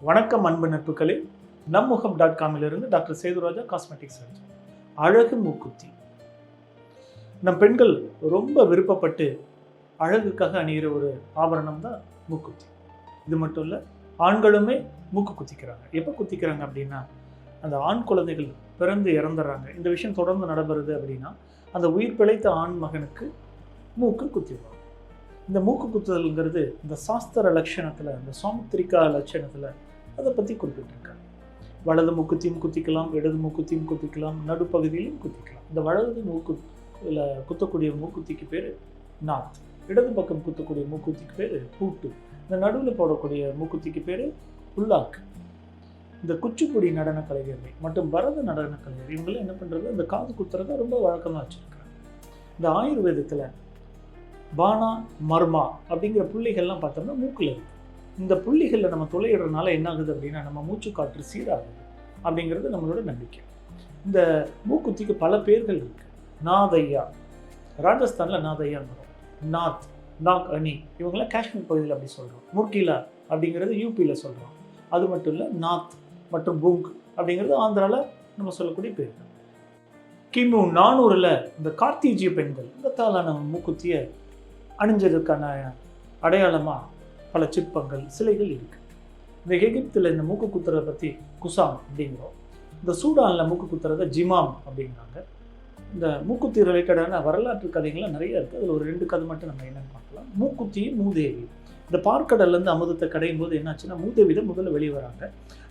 வணக்கம் அன்பு நட்புகளே. நம்முகம் டாட் காமிலிருந்து டாக்டர் சேதுராஜா காஸ்மெட்டிக் சர்ஜன் அழகு மூக்குத்தி. நம் பெண்கள் ரொம்ப விருப்பப்பட்டு அழகுக்காக அணிகிற ஒரு ஆபரணம் தான் மூக்குத்தி. இது மட்டும் இல்லை ஆண்களுமே மூக்கு குத்திக்கிறாங்க. எப்போ குத்திக்கிறாங்க அப்படின்னா அந்த ஆண் குழந்தைகள் பிறந்து இறந்துடுறாங்க இந்த விஷயம் தொடர்ந்து நடைபெறுது அப்படின்னா அந்த உயிர் பிழைத்த ஆண் மகனுக்கு மூக்கு குத்திடுவாங்க. இந்த மூக்கு குத்துதல்ங்கிறது இந்த சாஸ்திர லட்சணத்தில் இந்த சாமுத்திரிகா லட்சணத்தில் அதை பற்றி குறிப்பிட்டிருக்காங்க. வலது மூக்குத்தையும் குத்திக்கலாம் இடது மூக்குத்தையும் குத்திக்கலாம் நடுப்பகுதியிலும் குத்திக்கலாம். இந்த வலது மூக்கு குத்தக்கூடிய மூக்குத்திக்கு பேர் நாத். இடது பக்கம் குத்தக்கூடிய மூக்குத்திக்கு பேர் பூட்டு. இந்த நடுவில் போடக்கூடிய மூக்குத்திக்கு பேர் புல்லாக்கு இந்த குச்சிப்புடி நடன கலைஞர்கள் மற்றும் பரத நடன கலைஞர் இவங்களாம் என்ன பண்ணுறது இந்த காது குத்துறத ரொம்ப வழக்கமாக வச்சுருக்காங்க இந்த ஆயுர்வேதத்தில் பானா மர்மா அப்படிங்கிற புள்ளிகள்லாம் பார்த்தோம்னா மூக்கில் இருக்குது இந்த புள்ளிகளில் நம்ம துளையிடுறதுனால என்ன ஆகுது அப்படின்னா நம்ம மூச்சு காற்று சீராகுது அப்படிங்கிறது நம்மளோட நம்பிக்கை. இந்த மூக்குத்திக்கு பல பேர்கள் இருக்குது நாதையா. ராஜஸ்தானில் நாதையான்னு நாத் நாக் அணி. இவங்களாம் காஷ்மீர் பகுதியில் அப்படி சொல்கிறோம் முர்கிலா அப்படிங்கிறது யூபியில் சொல்கிறோம் அது மட்டும் இல்லை நாத் மற்றும் பூங்க் அப்படிங்கிறது ஆந்திராவில் நம்ம சொல்லக்கூடிய பேர்கள். கிமு நானூறில் இந்த கார்த்திஜிய பெண்கள் இந்த தாளான மூக்குத்தியை அணிஞ்சதுக்கான அடையாளமாக பல சிற்பங்கள் சிலைகள் இருக்குது இந்த எகிப்தில் இந்த மூக்கு குத்துறதை பற்றி குசாம் அப்படிங்கிறோம். இந்த சூடானில் மூக்கு குத்துறதை ஜிமாம் அப்படிங்கிறாங்க. இந்த மூக்குத்தி ரிலேட்டடான வரலாற்று கதைகள்லாம் நிறைய இருக்குது அதில் ஒரு ரெண்டு கதை மட்டும் நம்ம என்னென்னு பார்க்கலாம். மூக்குத்தி மூதேவி. இந்த பார்க்கடல்லேருந்து அமுதத்தை கடையும் போது என்னாச்சுன்னா மூதேவி தான் முதல்ல வெளியே வராங்க.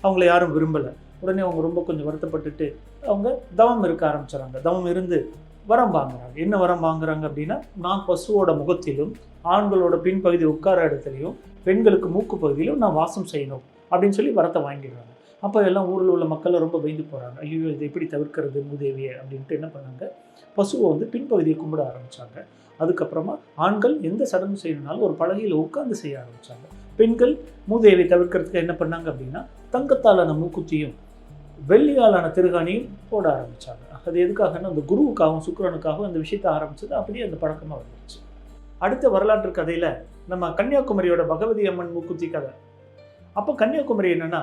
அவங்கள யாரும் விரும்பலை. உடனே அவங்க ரொம்ப கொஞ்சம் வருத்தப்பட்டுட்டு அவங்க தவம் இருக்க ஆரம்பிச்சிடறாங்க. தவம் இருந்து வரம் வாங்குறாங்க. என்ன வரம் வாங்குறாங்க அப்படின்னா நான் பசுவோட முகத்திலும் ஆண்களோட பின்பகுதி உட்கார இடத்துலையும் பெண்களுக்கு மூக்கு பகுதியிலும் நான் வாசம் செய்யணும் அப்படின்னு சொல்லி வரத்தை வாங்கிடுறாங்க. அப்போ எல்லாம் ஊரில் உள்ள மக்கள் ரொம்ப பயந்து போகிறாங்க ஐயோ இதை எப்படி தவிர்க்கிறது மூதேவியை அப்படின்ட்டு என்ன பண்ணாங்க? பசுவை வந்து பின்பகுதியை கும்பிட ஆரம்பித்தாங்க அதுக்கப்புறமா ஆண்கள் எந்த சடங்கு செய்யணும்னாலும் ஒரு பலகையில் உட்காந்து செய்ய ஆரம்பித்தாங்க பெண்கள் மூதேவியை தவிர்க்கிறதுக்கு என்ன பண்ணாங்க அப்படின்னா தங்கத்தாலான மூக்குத்தியும் வெள்ளியாலான திருகாணியும் போட ஆரம்பித்தாங்க அது எதுக்காகன்னா அந்த குருவுக்காகவும் சுக்கிரனுக்காகவும் அந்த விஷயத்தை ஆரம்பிச்சது. அப்படியே அந்த பழக்கமாக வந்துருச்சு. அடுத்த வரலாற்று கதையில் நம்ம கன்னியாகுமரியோட பகவதி அம்மன் மூக்குத்தி கதை. அப்போ கன்னியாகுமரி என்னென்னா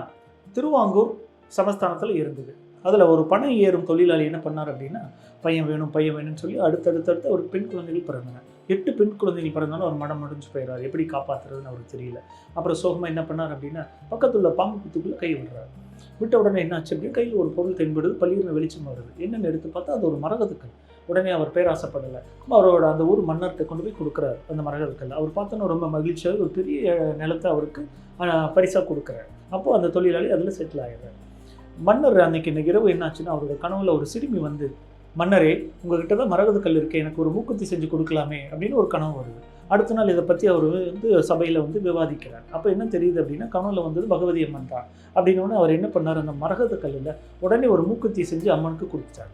திருவாங்கூர் சமஸ்தானத்தில் இருந்தது. அதில் ஒரு பணம் ஏறும் தொழிலாளி என்ன பண்ணார் அப்படின்னா பையன் வேணும் பையன் வேணும்னு சொல்லி அடுத்தடுத்தடுத்து ஒரு பெண் குழந்தைகள் பிறந்தன எட்டு பெண் குழந்தைகள் பிறந்தாலும் அவர் மனம் முடிஞ்சு போயிடுறாரு எப்படி காப்பாற்றுறதுன்னு அவருக்கு தெரியல. அப்புறம் சோகமாக என்ன பண்ணார் அப்படின்னா பக்கத்துள்ள பாம்பு குத்துக்குள்ளே கை விடுறாரு. விட்ட உடனே என்னாச்சு அப்படின்னு கையில் ஒரு பொருள் தென்படுது பள்ளியில் வெளிச்சம் வருது. என்னென்னு எடுத்து பார்த்தா அது ஒரு மரகதுக்கல். உடனே அவர் பேராசப்படலை. அவரோட அந்த ஊர் மன்னர்கிட்ட கொண்டு போய் கொடுக்குறாரு அந்த மரகதுக்கல். அவர் பார்த்தோன்னா ரொம்ப மகிழ்ச்சியாக ஒரு பெரிய நிலத்தை அவருக்கு பரிசாக கொடுக்குறாரு. அப்போது அந்த தொழிலாளி அதில் செட்டில் ஆகிடுறாரு மன்னர் அன்னைக்கு இந்த இரவு என்னாச்சுன்னா அவரோட கனவுல ஒரு சிறுமி வந்து மன்னரே உங்ககிட்ட தான் மரகத கல் இருக்கு. எனக்கு ஒரு மூக்குத்தி செஞ்சு கொடுக்கலாமே அப்படின்னு ஒரு கனவு வருது. அடுத்த நாள் இதை பற்றி அவர் வந்து சபையில் வந்து விவாதிக்கிறார். அப்போ என்ன தெரியுது அப்படின்னா கனவுல வந்தது பகவதி அம்மன் தான். அப்படின்னு அவர் என்ன பண்ணார்? அந்த மரகத கல்லில் உடனே ஒரு மூக்குத்தி செஞ்சு அம்மனுக்கு கொடுத்தார்.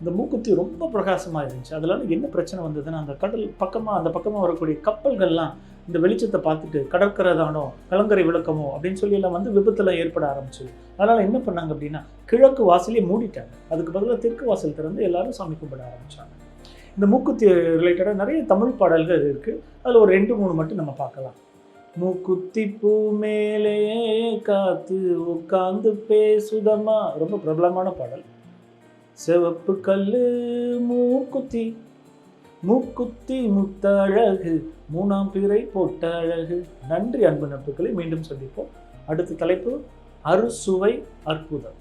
இந்த மூக்குத்தி ரொம்ப பிரகாசமாக இருந்துச்சு. அதனால என்ன பிரச்சனை வந்ததுன்னா அந்த கடல் பக்கமாக அந்த பக்கமாக வரக்கூடிய கப்பல்கள்லாம் இந்த வெளிச்சத்தை பார்த்துட்டு கடற்கரை தானோ கலங்கரை விளக்கமோ அப்படின்னு சொல்லி எல்லாம் வந்து விபத்துலாம் ஏற்பட ஆரம்பிச்சு அதனால் என்ன பண்ணாங்க அப்படின்னா கிழக்கு வாசலே மூடிட்டாங்க. அதுக்கு பதிலாக தெற்கு வாசல் திறந்து எல்லாரும் சாமி கும்பிட ஆரம்பித்தாங்க இந்த மூக்குத்தி ரிலேட்டடாக நிறைய தமிழ் பாடல்கள் இருக்குது அதில் ஒரு ரெண்டு மூணு மட்டும் நம்ம பார்க்கலாம். மூக்குத்தி பூ மேலே காத்து உட்காந்து பேசுதமா ரொம்ப பிரபலமான பாடல். சிவப்பு கல்லு மூக்குத்தி. மூக்குத்தி முத்தழகு மூணாம் பிறை போட்ட அழகு நன்றி அன்பு நட்புகளை மீண்டும் சந்திப்போம். அடுத்த தலைப்பு அறுசுவை அற்புதம்.